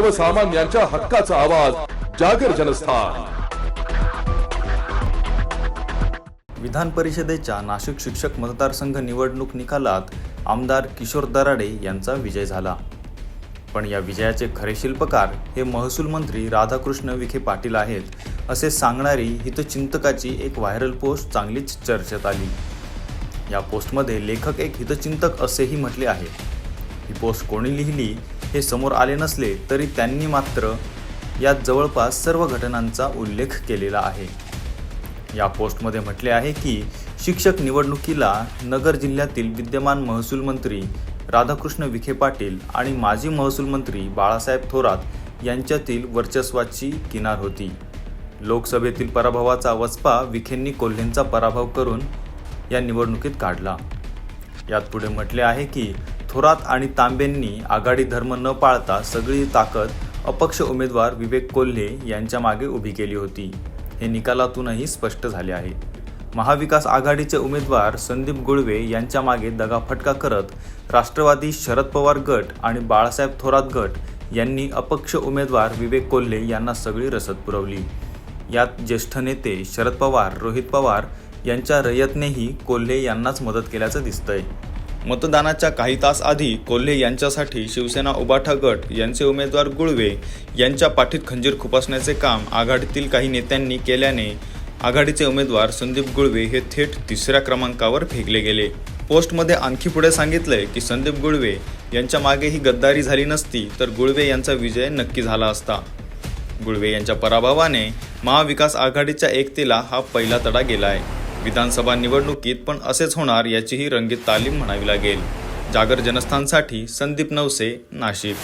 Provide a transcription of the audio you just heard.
सर्वसामान्यांच्या हक्काचा आवाज जागर जनस्थान. विधान परिषदेच्या नाशिक शिक्षक मतदारसंघ निवडणूक निकालात आमदार किशोर दराडे यांचा विजय झाला. पण या विजयाचे खरे शिल्पकार हे महसूल मंत्री राधाकृष्ण विखे पाटील आहेत असे सांगणारी हितचिंतकाची एक व्हायरल पोस्ट चांगलीच चर्चेत आली. या पोस्टमध्ये लेखक एक हितचिंतक असेही म्हटले आहे. ही पोस्ट कोणी लिहिली हे समोर आले नसले तरी त्यांनी मात्र यात जवळपास सर्व घटनांचा उल्लेख केलेला आहे. या पोस्टमध्ये म्हटले आहे की शिक्षक निवडणुकीला नगर जिल्ह्यातील विद्यमान महसूल मंत्री राधाकृष्ण विखे पाटील आणि माजी महसूल मंत्री बाळासाहेब थोरात यांच्यातील वर्चस्वाची किनार होती. लोकसभेतील पराभवाचा वचपा विखेंनी कोल्हेंचा पराभव करून या निवडणुकीत काढला. यात पुढे म्हटले आहे की थोरात आणि तांबेंनी आघाडी धर्म न पाळता सगळी ताकद अपक्ष उमेदवार विवेक कोल्हे यांच्या मागे उभी केली होती. हे निकालातूनही स्पष्ट झाले आहे. महाविकास आघाडीचे उमेदवार संदीप गुळवे यांच्या मागे दगाफटका करत राष्ट्रवादी शरद पवार गट आणि बाळासाहेब थोरात गट यांनी अपक्ष उमेदवार विवेक कोल्हे यांना सगळी रसद पुरवली. यात ज्येष्ठ नेते शरद पवार रोहित पवार यांच्या रयतनेही कोल्हे यांनाच मदत केल्याचं दिसतंय. मतदानाच्या काही तास आधी कोल्हे यांच्यासाठी शिवसेना उबाठा गट यांचे उमेदवार गुळवे यांच्या पाठीत खंजीर खुपासण्याचे काम आघाडीतील काही नेत्यांनी केल्याने आघाडीचे उमेदवार संदीप गुळवे हे थेट तिसऱ्या क्रमांकावर फेकले गेले. पोस्टमध्ये आणखी पुढे सांगितलंय की संदीप गुळवे यांच्या मागे ही गद्दारी झाली नसती तर गुळवे यांचा विजय नक्की झाला असता. गुळवे यांच्या पराभवाने महाविकास आघाडीच्या एकतेला हा पहिला तडा गेला आहे विधानसभा निवडणुकीत पण असेच होणार याचीही रंगीत तालीम म्हणावी लागेल. जागर जनस्थानसाठी संदीप नवसे नाशिक.